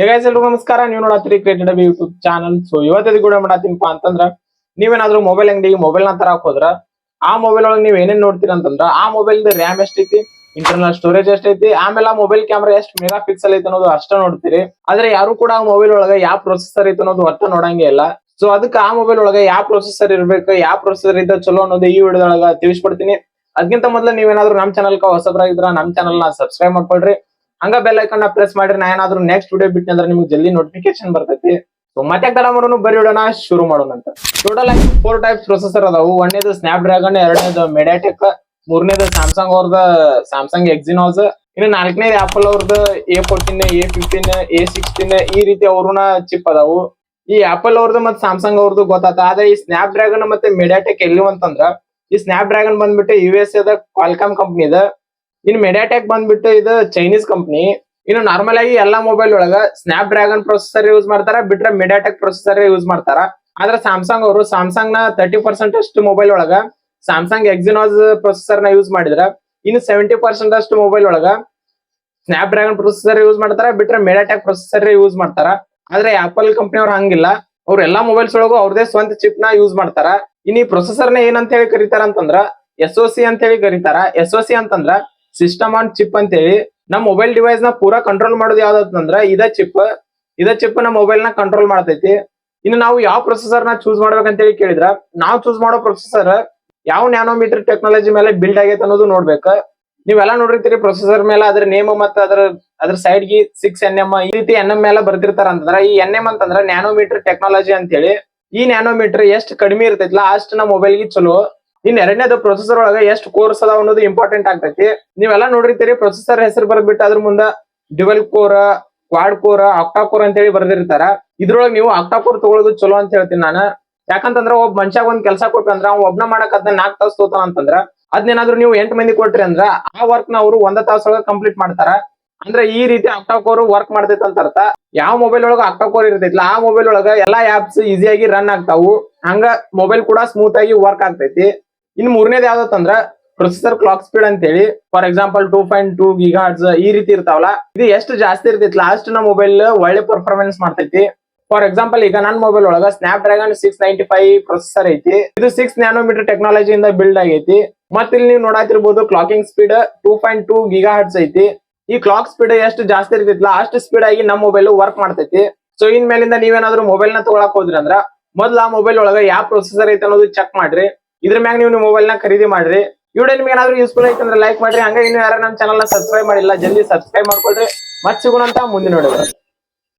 ಹೇಗಾಯ್ತು ಎಲ್ರಿಗೂ ನಮಸ್ಕಾರ. ನೀವು ನೋಡತ್ತೀರಿ ಕ್ರಿಯೇಟೆಡ್ ಯೂಟ್ಯೂಬ್ ಚಾನಲ್ ಸೊ ಇವತ್ತದ ಕೂಡ ಮಾಡತ್ತೀನಪ್ಪ ಅಂತಂದ್ರ, ನೀವೇನಾದ್ರೂ ಮೊಬೈಲ್ ಅಂಗಡಿಗೆ ಮೊಬೈಲ್ನ ತರಕ್ ಹೋದ್ರ, ಆ ಮೊಬೈಲ್ ಒಳಗೆ ನೀವ್ ಏನೇನ್ ನೋಡ್ತೀರ ಅಂತಂದ್ರ, ಆ ಮೊಬೈಲ್ ರ್ಯಾಮ್ ಎಷ್ಟೈತಿ ಇಂಟರ್ನಲ್ ಸ್ಟೋರೇಜ್ ಎಷ್ಟೈತಿ, ಆಮೇಲೆ ಆ ಮೊಬೈಲ್ ಕ್ಯಾಮ್ರಾ ಎಷ್ಟು ಮೆಗಾ ಪಿಕ್ಸೆಲ್ ಐತೆ ಅನ್ನೋದು ಅಷ್ಟ ನೋಡ್ತೀರಿ. ಆದ್ರೆ ಯಾರು ಕೂಡ ಆ ಮೊಬೈಲ್ ಒಳಗೆ ಯಾವ ಪ್ರೊಸೆಸರ್ ಐತೆ ಅನ್ನೋದು ಒಟ್ಟ ನೋಡಂಗೆ ಇಲ್ಲ. ಸೊ ಅದಕ್ಕೆ ಆ ಮೊಬೈಲ್ ಒಳಗೆ ಯಾವ ಪ್ರೊಸೆಸರ್ ಇರ್ಬೇಕು, ಯಾವ ಪ್ರೊಸೆಸರ್ ಇದ್ದ ಚಲೋ ಅನ್ನೋದು ಈ ವಿಡಿಯೋದೊಳಗ ತಿಳಿಸ್ಕೊಡ್ತೀನಿ. ಅದಕ್ಕಿಂತ ಮೊದಲು ನೀವೇನಾದ್ರೂ ನಮ್ ಚಾನಲ್ ಹೊಸಬ್ರಾಗಿದ್ರ, ನಮ್ ಚಾನಲ್ನ ಸಬ್ಸ್ಕ್ರೈಬ್ ಮಾಡ್ಕೊಳ್ರಿ. ಹಂಗ ಬೆಲ್ ಐಕನ್ ಪ್ರೆಸ್ ಮಾಡಿರಿ, ನಾ ಏನಾದ್ರೂ ನೆಕ್ಸ್ಟ್ ವಿಡಿಯೋ ಬಿಟ್ಟಂದ್ರೆ ನಿಮ್ಗೆ ಜಲ್ದಿ ನೋಟಿಫಿಕೇಶನ್ ಬರ್ತೈತಿ. ಸೊ ಮತ್ತೆ ತಡ ಮಾಡೋಣ ಬರೀ ವಿಡಿಯೋನ ಶುರು ಮಾಡೋಣ ಅಂತ. ಟೋಟಲ್ ಆಗಿ ಫೋರ್ ಟೈಪ್ ಪ್ರೊಸೆಸರ್ ಅದಾವು. ಒಂದೇದು ಸ್ನ್ಯಾಪ್ ಡ್ರ್ಯಾಗನ್ ಎರಡನೇದು ಮೆಡಿಯಾಟೆಕ್ ಮೂರನೇದು ಸ್ಯಾಮ್ಸಂಗ್ ಅವ್ರದ ಸ್ಯಾಮ್ಸಂಗ್ ಎಕ್ಸಿನೋಸ್ ಇನ್ನು ನಾಲ್ಕನೇದು ಆಪಲ್ ಅವ್ರದ್ದು A fourteen A fifteen A sixteen ಈ ರೀತಿ ಅವ್ರನ್ನ ಚಿಪ್ ಅದಾವು. ಈ ಆಪಲ್ ಅವ್ರದ್ದು ಮತ್ತೆ ಸ್ಯಾಮ್ಸಂಗ್ ಅವ್ರದ್ದು ಗೊತ್ತಾತ. ಆದ್ರೆ ಈ ಸ್ನಾಪ್ ಡ್ರ್ಯಾಗನ್ ಮತ್ತೆ ಮೆಡಿಯಾಟೆಕ್ ಎಲ್ಲಿ ಅಂತಂದ್ರ ಈ ಸ್ನ್ಯಾಪ್ ಡ್ರಾಗನ್ ಬಂದ್ಬಿಟ್ಟು ಯು ಎಸ್ ಎದ ಕ್ವಾಲ್ಕಾಮ್ ಕಂಪ್ನಿ ಇನ್ನು ಮೆಡಿಯಾಟೆಕ್ ಬಂದ್ಬಿಟ್ಟು ಇದು ಚೈನೀಸ್ ಕಂಪ್ನಿ ಇನ್ನು ನಾರ್ಮಲ್ ಆಗಿ ಎಲ್ಲಾ ಮೊಬೈಲ್ ಒಳಗ ಸ್ನಾಪ್ ಡ್ರ್ಯಾಗನ್ ಪ್ರೊಸೆಸರ್ ಯೂಸ್ ಮಾಡ್ತಾರ, ಬಿಟ್ರೆ ಮೆಡಿಯಾಟೆಕ್ ಪ್ರೊಸೆಸರ್ ಯೂಸ್ ಮಾಡ್ತಾರ. ಆದ್ರೆ ಸ್ಯಾಮ್ಸಂಗ್ ಅವರು ಸ್ಯಾಮ್ಸಂಗ್ನ ತರ್ಟಿ ಪರ್ಸೆಂಟ್ ಅಷ್ಟು ಮೊಬೈಲ್ ಒಳಗ ಸ್ಯಾಮ್ಸಂಗ್ ಎಕ್ಸಿನೋಸ್ ಪ್ರೊಸೆಸರ್ನ ಯೂಸ್ ಮಾಡಿದ್ರ. ಇನ್ನು ಸೆವೆಂಟಿ ಪರ್ಸೆಂಟ್ ಅಷ್ಟು ಮೊಬೈಲ್ ಒಳಗ ಸ್ನಾಪ್ ಡ್ರ್ಯಾಗನ್ ಪ್ರೊಸೆಸರ್ ಯೂಸ್ ಮಾಡ್ತಾರ, ಬಿಟ್ರೆ ಮೆಡಿಯಾಟೆಕ್ ಪ್ರೊಸೆಸರ್ ಯೂಸ್ ಮಾಡ್ತಾರ. ಆದ್ರೆ ಆಪಲ್ ಕಂಪನಿ ಅವ್ರು ಹಂಗಿಲ್ಲ. ಅವ್ರ ಎಲ್ಲಾ ಮೊಬೈಲ್ಸ್ ಒಳಗೂ ಅವ್ರದೇ ಸ್ವಂತ ಚಿಪ್ನ ಯೂಸ್ ಮಾಡ್ತಾರ. ಇನ್ನು ಈ ಪ್ರೊಸೆಸರ್ನ ಏನಂತ ಹೇಳಿ ಕರೀತಾರ ಅಂತಂದ್ರ ಎಸ್ ಒ ಸಿ ಅಂತ ಹೇಳಿ ಕರೀತಾರ. ಎಸ್ ಸಿ ಅಂತಂದ್ರ ಸಿಸ್ಟಮ್ ಆನ್ ಚಿಪ್ ಅಂತ ಹೇಳಿ ನಮ್ ಮೊಬೈಲ್ ಡಿವೈಸ್ನ ಪೂರಾ ಕಂಟ್ರೋಲ್ ಮಾಡೋದು ಯಾವ್ದಂದ್ರ ಇದ ಚಿಪ್ ಇದ ಚಿಪ್ ನಮ್ಮ ಮೊಬೈಲ್ನ ಕಂಟ್ರೋಲ್ ಮಾಡ್ತೈತಿ. ಇನ್ನು ನಾವು ಯಾವ ಪ್ರೊಸೆಸರ್ನ ಚೂಸ್ ಮಾಡ್ಬೇಕಂತ ಹೇಳಿ ಕೇಳಿದ್ರ, ನಾವು ಚೂಸ್ ಮಾಡೋ ಪ್ರೊಸೆಸರ್ ಯಾವ ನ್ಯಾನೋಮೀಟರ್ ಟೆಕ್ನಾಲಜಿ ಮೇಲೆ ಬಿಲ್ಡ್ ಆಗೈತೆ ಅನ್ನೋದು ನೋಡ್ಬೇಕ. ನೀವೆಲ್ಲ ನೋಡಿರ್ತೀರಿ ಪ್ರೊಸೆಸರ್ ಮೇಲೆ ಅದ್ರ ನೇಮ್ ಮತ್ತೆ ಅದ್ರ ಅದ್ರ ಸೈಡ್ ಗಿ ಸಿಕ್ಸ್ ಎನ್ ಎಂ ಈ ರೀತಿ ಎನ್ ಎಂ ಮೇಲೆ ಬರ್ತಿರ್ತಾರ ಅಂತಂದ್ರ, ಈ ಎನ್ ಎಂ ಅಂತಂದ್ರ ನ್ಯಾನೋಮೀಟರ್ ಟೆಕ್ನಾಲಜಿ ಅಂತ ಹೇಳಿ ಈ ನ್ಯಾನೋಮೀಟರ್ ಎಷ್ಟು ಕಡಿಮೆ ಇರ್ತೈತಿಲ್ಲ ಅಷ್ಟು ನಮ್ಮ ಮೊಬೈಲ್ಗೆ ಚಲೋ. ಇನ್ ಎರಡನೇದು ಪ್ರೊಸೆಸರ್ ಒಳಗ ಎಷ್ಟು ಕೋರ್ಸ್ ಅದಾವ ಅನ್ನೋದು ಇಂಪಾರ್ಟೆಂಟ್ ಆಗ್ತೈತಿ. ನೀವೆಲ್ಲ ನೋಡಿರ್ತೀರಿ ಪ್ರೊಸೆಸರ್ ಹೆಸರು ಬರ್ಬಿಟ್ಟು ಅದ್ರ ಮುಂದ dual core quad core octa core ಅಂತ ಹೇಳಿ ಬರ್ದಿರ್ತಾರ. ಇದ್ರೊಳಗೆ ನೀವು ಆಕ್ಟಾ ಕೋರ್ ತಗೊಳ್ಳೋದು ಚಲೋ ಅಂತ ಹೇಳ್ತೀನಿ ನಾನು. ಯಾಕಂತಂದ್ರ ಒಬ್ಬ ಮನುಷ್ಯಾಗ ಒಂದ್ ಕೆಲಸ ಕೊಟ್ಟಂದ್ರೆ ಅಂದ್ರ, ಅವ್ ಒಬ್ನ ಮಾಡಕ್ ಅದನ್ನ ನಾಲ್ಕು ತಾಸು ತೋತಾನ ಅಂತಂದ್ರ, ಅದ್ನೇನಾದ್ರು ನೀವು ಎಂಟು ಮಂದಿ ಕೊಟ್ರಿ ಅಂದ್ರ, ಆ ವರ್ಕ್ನ ಅವರು ಒಂದ ತಾಸೊಳಗ ಕಂಪ್ಲೀಟ್ ಮಾಡ್ತಾರ. ಅಂದ್ರೆ ಈ ರೀತಿ ಆಕ್ಟಾ ಕೋರ್ ವರ್ಕ್ ಮಾಡ್ತೈತೆ ಅಂತ ಅರ್ಥ. ಯಾವ ಮೊಬೈಲ್ ಒಳಗ ಆಕ್ಟಾ ಕೋರ್ ಇರ್ತೈತಿಲ್ಲ ಆ ಮೊಬೈಲ್ ಒಳಗ ಎಲ್ಲಾ ಆಪ್ಸ್ ಈಸಿಯಾಗಿ ರನ್ ಆಗ್ತಾವು. ಹಂಗ ಮೊಬೈಲ್ ಕೂಡ ಸ್ಮೂತ್ ಆಗಿ ವರ್ಕ್ ಆಗ್ತೈತಿ. ಇನ್ ಮೂರನೇದು ಯಾವ್ದಂದ್ರ ಪ್ರೊಸೆಸರ್ ಕ್ಲಾಕ್ ಸ್ಪೀಡ್ ಅಂತ ಹೇಳಿ for example two point two gigahertz ಈ ರೀತಿ ಇರ್ತಾವಲ್ಲ. ಇದು ಎಷ್ಟು ಜಾಸ್ತಿ ಇರ್ತೈತಿ? ಲಾಸ್ಟ್ನ ಮೊಬೈಲ್ ಒಳ್ಳೆ ಪರ್ಫಾರ್ಮೆನ್ಸ್ ಮಾಡ್ತೈತಿ. ಫಾರ್ ಎಕ್ಸಾಂಪಲ್ ಈಗ ನನ್ನ ಮೊಬೈಲ್ ಒಳಗ Snapdragon six ninety five processor ಐತಿ. ಇದು ಸಿಕ್ಸ್ ನ್ಯಾನೋಮೀಟರ್ ಟೆಕ್ನಾಲಜಿಯಿಂದ ಬಿಲ್ಡ್ ಆಗೈತಿ. ಮತ್ತೆ ಇಲ್ಲಿ ನೀವು ನೋಡಾತಿರ್ಬೋದು clocking speed two point two giga ಐತಿ. ಈ ಕ್ಲಾಕ್ ಸ್ಪೀಡ್ ಎಷ್ಟು ಜಾಸ್ತಿ ಇರ್ತೈತಿ ಅಷ್ಟು ಸ್ಪೀಡ್ ಆಗಿ ನಮ್ಮ ಮೊಬೈಲ್ ವರ್ಕ್ ಮಾಡ್ತೈತಿ. ಸೊ ಇನ್ ಮೇಲಿಂದ ನೀವೇನಾದ್ರೂ ಮೊಬೈಲ್ನ ತಗೊಳಕ್ ಹೋದ್ರಿ ಅಂದ್ರ, ಮೊದ್ಲ ಆ ಮೊಬೈಲ್ ಒಳಗ ಯಾವ ಪ್ರೊಸೆಸರ್ ಐತೆ ಅನ್ನೋದು ಚೆಕ್ ಮಾಡ್ರಿ. ಇದ್ರ ಮ್ಯಾಗ ನೀವು ನಿಮ್ಮ ಮೊಬೈಲ್ನ ಖರೀದಿ ಮಾಡ್ರಿ. ವಿಡಿಯೋ ನಿಮ್ಗೆ ಏನಾದ್ರು ಯೂಸ್ಫುಲ್ ಐತೆ ಅಂದ್ರೆ ಲೈಕ್ ಮಾಡ್ರಿ. ಹಂಗ ಇನ್ನು ಯಾರು ನಮ್ಮ ಚಾನಲ್ನ ಸಬ್ಸ್ಕ್ರೈಬ್ ಮಾಡಿಲ್ಲ, ಜಲ್ದಿ ಸಬ್ಸ್ಕ್ರೈಬ್ ಮಾಡ್ಕೊಳ್ರಿ. ಮತ್ತೆ ಸಿಗೋಣ ಅಂತ ಮುಂದೆ ನೋಡಿದ್ರೆ